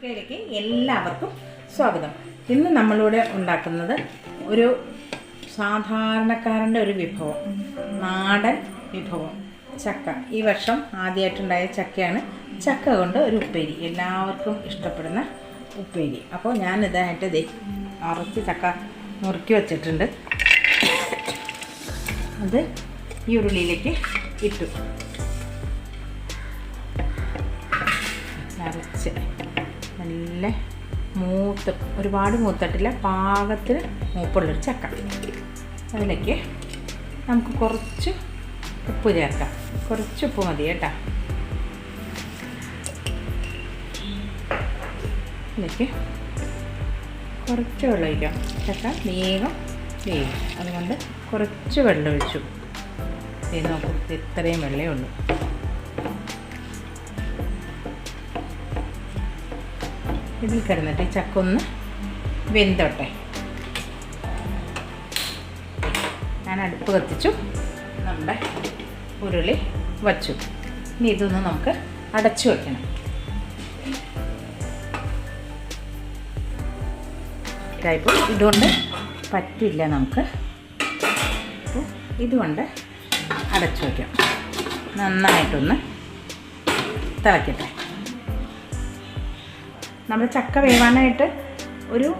കുക്കിലേക്ക് എല്ലാവർക്കും സ്വാഗതം. ഇന്ന് നമ്മളിവിടെ ഉണ്ടാക്കുന്നത് ഒരു സാധാരണക്കാരന്റെ ഒരു വിഭവം നാടൻ വിഭവം ചക്ക. ഈ വർഷം ആദ്യമായിട്ടുണ്ടായ ചക്കയാണ്. ചക്ക കൊണ്ട് ഒരു ഉപ്പേരി. എല്ലാവർക്കും ഇഷ്ടപ്പെടുന്ന ഉപ്പേരി. അപ്പോൾ ഞാൻ ഇതായിട്ട് ദേ അറച്ച് ചക്ക നുറുക്കി വച്ചിട്ടുണ്ട്. അത് ഈ ഉരുളിയിലേക്ക് ഇട്ടു. അരച്ച്. നല്ല മൂത്ത് ഒരുപാട് മൂത്തട്ടില്ല. പാകത്തിന് മൂപ്പുള്ളൊരു ചക്ക. അതിലേക്ക് നമുക്ക് കുറച്ച് ഉപ്പ് ചേർക്കാം. കുറച്ച് ഉപ്പ് മതി കേട്ടോ. അതിലേക്ക് കുറച്ച് വെള്ളം ഒഴിക്കാം. ചക്ക വേഗം വേഗം അതുകൊണ്ട് കുറച്ച് വെള്ളം ഒഴിച്ചു. നോക്കും ഇത്രയും വെള്ളമേ ഉള്ളൂ. ഇതിൽ കിടന്നിട്ട് ചക്ക ഒന്ന് വെന്തോട്ടെ. ഞാൻ അടുപ്പ് കത്തിച്ചു. നമ്മുടെ ഉരുളി വച്ചു. ഇനി ഇതൊന്ന് നമുക്ക് അടച്ചു വയ്ക്കണം ഇതായിപ്പോൾ ഇതുകൊണ്ട് പറ്റില്ല നമുക്ക്. അപ്പോൾ ഇതുകൊണ്ട് അടച്ചു വയ്ക്കാം നന്നായിട്ടൊന്ന് തിളക്കട്ടെ. നമ്മൾ ചക്ക വേവാനായിട്ട് ഒരു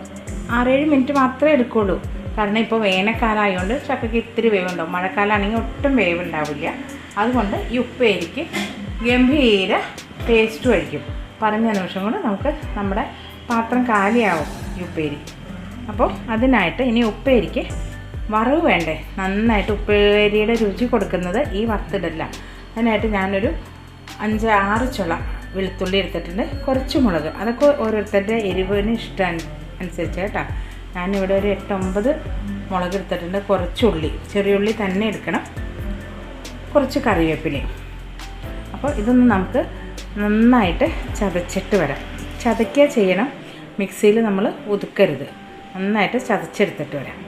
ആറേഴ് മിനിറ്റ് മാത്രമേ എടുക്കുള്ളൂ. കാരണം ഇപ്പോൾ വേനൽക്കാലമായതുകൊണ്ട് ചക്കയ്ക്ക് ഇത്തിരി വേവുണ്ടാവും. മഴക്കാലമാണെങ്കിൽ ഒട്ടും വേവുണ്ടാവില്ല. അതുകൊണ്ട് ഈ ഉപ്പേരിക്ക് ഗംഭീര ടേസ്റ്റ് കഴിക്കും പറഞ്ഞ നിമിഷം കൊണ്ട് നമുക്ക് നമ്മുടെ പാത്രം കാലിയാവും ഈ ഉപ്പേരി. അപ്പോൾ അതിനായിട്ട് ഇനി ഉപ്പേരിക്ക് വറവ് വേണ്ടേ? നന്നായിട്ട് ഉപ്പേരിയുടെ രുചി കൊടുക്കുന്നത് ഈ വറുത്തിടല്ല. അതിനായിട്ട് ഞാനൊരു അഞ്ച് ആറ് ചുള വെളുത്തുള്ളി എടുത്തിട്ടുണ്ട്. കുറച്ച് മുളക്. അതൊക്കെ ഓരോരുത്തരുടെ എരിവിന് ഇഷ്ടം അനുസരിച്ച് കേട്ടോ. ഞാനിവിടെ ഒരു എട്ടൊമ്പത് മുളക് എടുത്തിട്ടുണ്ട്. കുറച്ച് ഉള്ളി. ചെറിയ ഉള്ളി തന്നെ എടുക്കണം. കുറച്ച് കറിവേപ്പിലയും. അപ്പോൾ ഇതൊന്ന് നമുക്ക് നന്നായിട്ട് ചതച്ചിട്ട് വരാം. ചതയ്ക്കുക ചെയ്യണം. മിക്സിയിൽ നമ്മൾ ഒതുക്കരുത് നന്നായിട്ട് ചതച്ചെടുത്തിട്ട് വരാം.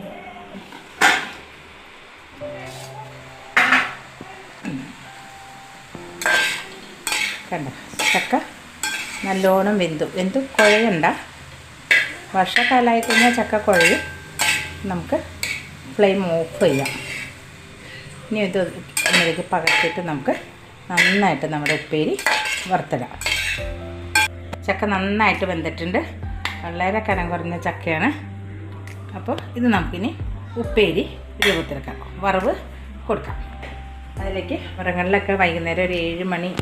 കണ്ട? ചക്ക നല്ലോണം വെന്തു. വെന്തു കുഴയണ്ട. വർഷക്കാലമായി കഴിഞ്ഞാൽ ചക്ക കുഴയും. നമുക്ക് ഫ്ലെയിം ഓഫ് ചെയ്യാം. ഇനി ഇത് ഇതിലേക്ക് പകർത്തിയിട്ട് നമുക്ക് നന്നായിട്ട് നമ്മുടെ ഉപ്പേരി വറുത്തിടാം. ചക്ക നന്നായിട്ട് വെന്തിട്ടുണ്ട്. വളരെ കനം കുറഞ്ഞ ചക്കയാണ്. അപ്പോൾ ഇത് നമുക്കിനി ഉപ്പേരി രൂപത്തിലെടുക്കാം വറവ് കൊടുക്കാം. അതിലേക്ക് മുറങ്ങളിലൊക്കെ വൈകുന്നേരം ഒരു ഏഴ് മണി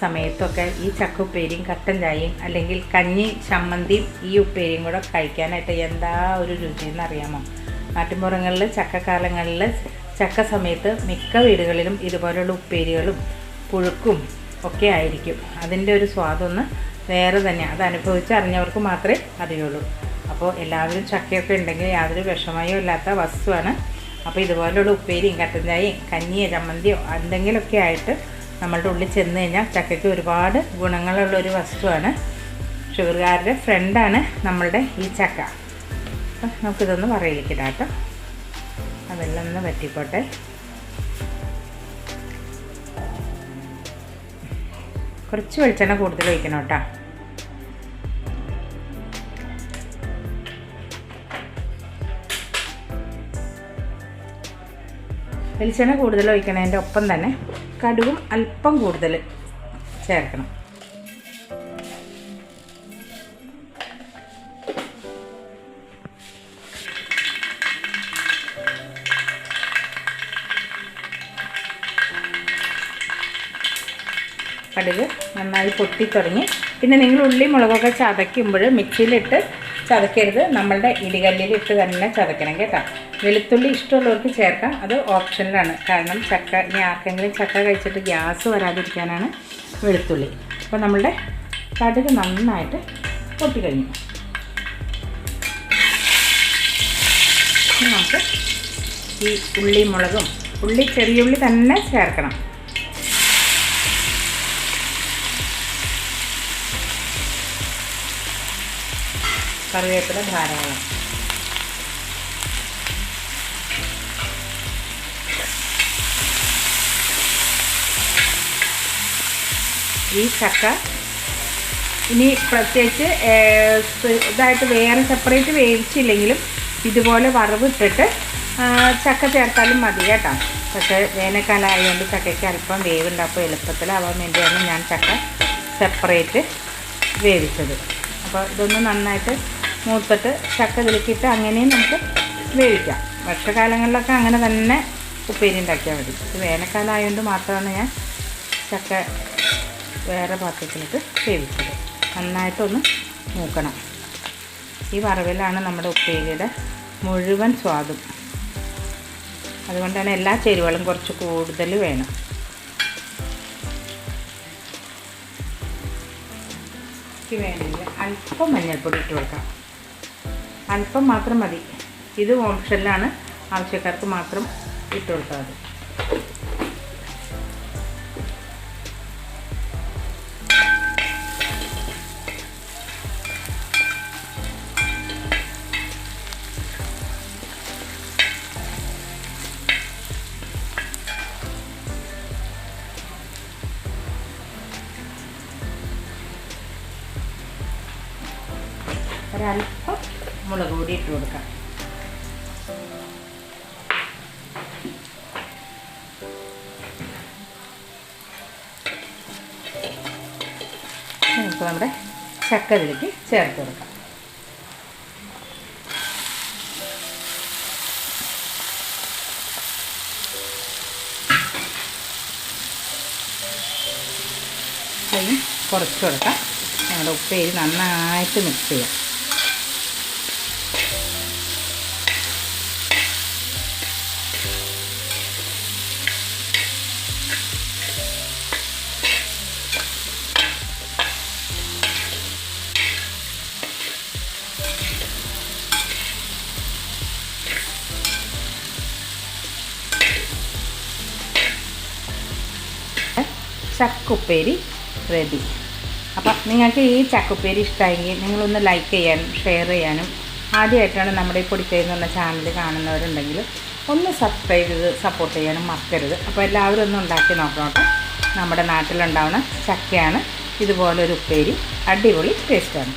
സമയത്തൊക്കെ ഈ ചക്ക ഉപ്പേരിയും കട്ടൻ ചായയും അല്ലെങ്കിൽ കഞ്ഞി ചമ്മന്തിയും ഈ ഉപ്പേരിയും കൂടെ കഴിക്കാനായിട്ട് എന്താ ഒരു രുചി എന്നറിയാമോ? നാട്ടിൻപുറങ്ങളിൽ ചക്കക്കാലങ്ങളിൽ ചക്ക സമയത്ത് മിക്ക വീടുകളിലും ഇതുപോലെയുള്ള ഉപ്പേരികളും പുഴുക്കും ഒക്കെ ആയിരിക്കും. അതിന്റെ ഒരു സ്വാദൊന്ന് വേറെ തന്നെ അത് അനുഭവിച്ച് അറിഞ്ഞവർക്ക് മാത്രമേ അറിയുള്ളൂ. അപ്പോൾ എല്ലാവരും ചക്കയൊക്കെ ഉണ്ടെങ്കിൽ യാതൊരു വിഷമയോ ഇല്ലാത്ത വസ്തുവാണ്. അപ്പോൾ ഇതുപോലെയുള്ള ഉപ്പേരിയും കട്ടൻ ചായയും കഞ്ഞിയോ ചമ്മന്തിയോ എന്തെങ്കിലുമൊക്കെ ആയിട്ട് നമ്മളുടെ ഉള്ളിൽ ചെന്ന് കഴിഞ്ഞാൽ ചക്കയ്ക്ക് ഒരുപാട് ഗുണങ്ങളുള്ള ഒരു വസ്തുവാണ്. ഷുഗർകാരുടെ ഫ്രണ്ടാണ് നമ്മളുടെ ഈ ചക്ക. അപ്പം നമുക്കിതൊന്ന് പറയിലിക്കിടാം കേട്ടോ. അതെല്ലാം ഒന്ന് പറ്റിക്കോട്ടെ. കുറച്ച് വെളിച്ചെണ്ണ കൂടുതൽ ഒഴിക്കണം കേട്ടോ. വെളിച്ചെണ്ണ കൂടുതൽ ഒഴിക്കണതിന്റെ ഒപ്പം തന്നെ കടുകും അല്പം കൂടുതൽ ചേർക്കണം. കടുക് നന്നായി പൊട്ടി തുടങ്ങി. പിന്നെ നിങ്ങൾ ഉള്ളി മുളകൊക്കെ ചതയ്ക്കുമ്പോൾ മിക്സിയിലിട്ട് ചതക്കരുത് നമ്മളുടെ ഇടികല്ലിലിട്ട് തന്നെ ചതക്കണം കേട്ടോ. വെളുത്തുള്ളി ഇഷ്ടമുള്ളവർക്ക് ചേർക്കാം. അത് ഓപ്ഷനിലാണ്. കാരണം ചക്ക ഇനി ആർക്കെങ്കിലും ചക്ക കഴിച്ചിട്ട് ഗ്യാസ് വരാതിരിക്കാനാണ് വെളുത്തുള്ളി. അപ്പോൾ നമ്മളുടെ കടുക് നന്നായിട്ട് പൊട്ടിക്കഴിഞ്ഞു. നമുക്ക് ഈ ഉള്ളി മുളകും ഉള്ളി ചെറിയ ഉള്ളി തന്നെ ചേർക്കണം. കറിവേപ്പില ധാരാളം. ഈ ചക്ക ഇനി പ്രത്യേകിച്ച് ഇതായിട്ട് വേറെ സെപ്പറേറ്റ് വേവിച്ചില്ലെങ്കിലും ഇതുപോലെ വറവിട്ടിട്ട് ചക്ക ചേർത്താലും മതി കേട്ടോ. പക്ഷേ വേനൽക്കാലമായതുകൊണ്ട് ചക്കയ്ക്ക് അല്പം വേവുണ്ട്. അപ്പോൾ എളുപ്പത്തിലാവാൻ വേണ്ടിയാണ് ഞാൻ ചക്ക സെപ്പറേറ്റ് വേവിച്ചത്. അപ്പോൾ ഇതൊന്ന് നന്നായിട്ട് മൂത്തിട്ട് ചക്ക ഇതിലേക്കിട്ട് അങ്ങനെയും നമുക്ക് വേവിക്കാം. വർഷകാലങ്ങളിലൊക്കെ അങ്ങനെ തന്നെ ഉപ്പേരി ഉണ്ടാക്കിയാൽ മതി. ഇത് വേനൽക്കാലം ആയതുകൊണ്ട് മാത്രമാണ് ഞാൻ ചക്ക വേറെ പാത്രത്തിലിട്ട് വേവിച്ചത്. നന്നായിട്ടൊന്ന് മൂക്കണം. ഈ വറവിലാണ് നമ്മുടെ ഉപ്പേരിയുടെ മുഴുവൻ സ്വാദും. അതുകൊണ്ടാണ് എല്ലാ ചേരുവകളും കുറച്ച് കൂടുതൽ വേണം. വേണമെങ്കിൽ അല്പം മഞ്ഞൾപ്പൊടി ഇട്ട് കൊടുക്കാം. അല്പം മാത്രം മതി. ഇത് ഓപ്ഷനിലാണ് ആവശ്യക്കാർക്ക് മാത്രം ഇട്ട് കൊടുത്താൽ മതി. ഒരല്പം മുളക് പൊടി ഇട്ട് കൊടുക്കാം. നമുക്ക് നമ്മുടെ ചക്ക ഇതിലേക്ക് ചേർത്ത് കൊടുക്കാം. കുറച്ച് കൊടുക്കാം. നമ്മുടെ ഉപ്പേരി നന്നായിട്ട് മിക്സ് ചെയ്യാം. ചക്കുപ്പേരി റെഡി അപ്പം നിങ്ങൾക്ക് ഈ ചക്കുപ്പേരി ഇഷ്ടമായെങ്കിൽ നിങ്ങളൊന്ന് ലൈക്ക് ചെയ്യാനും ഷെയർ ചെയ്യാനും. ആദ്യമായിട്ടാണ് നമ്മുടെ ഈ പൊടിക്കൈ എന്നുള്ള ചാനൽ കാണുന്നവരുണ്ടെങ്കിൽ ഒന്ന് സബ്സ്ക്രൈബ് ചെയ്ത് സപ്പോർട്ട് ചെയ്യാനും മറക്കരുത്. അപ്പോൾ എല്ലാവരും ഒന്ന് ഉണ്ടാക്കി നോക്കണം കേട്ടോ നമ്മുടെ നാട്ടിലുണ്ടാവുന്ന ചക്കയാണ്. ഇതുപോലൊരു ഉപ്പേരി. അടിപൊളി ടേസ്റ്റാണ്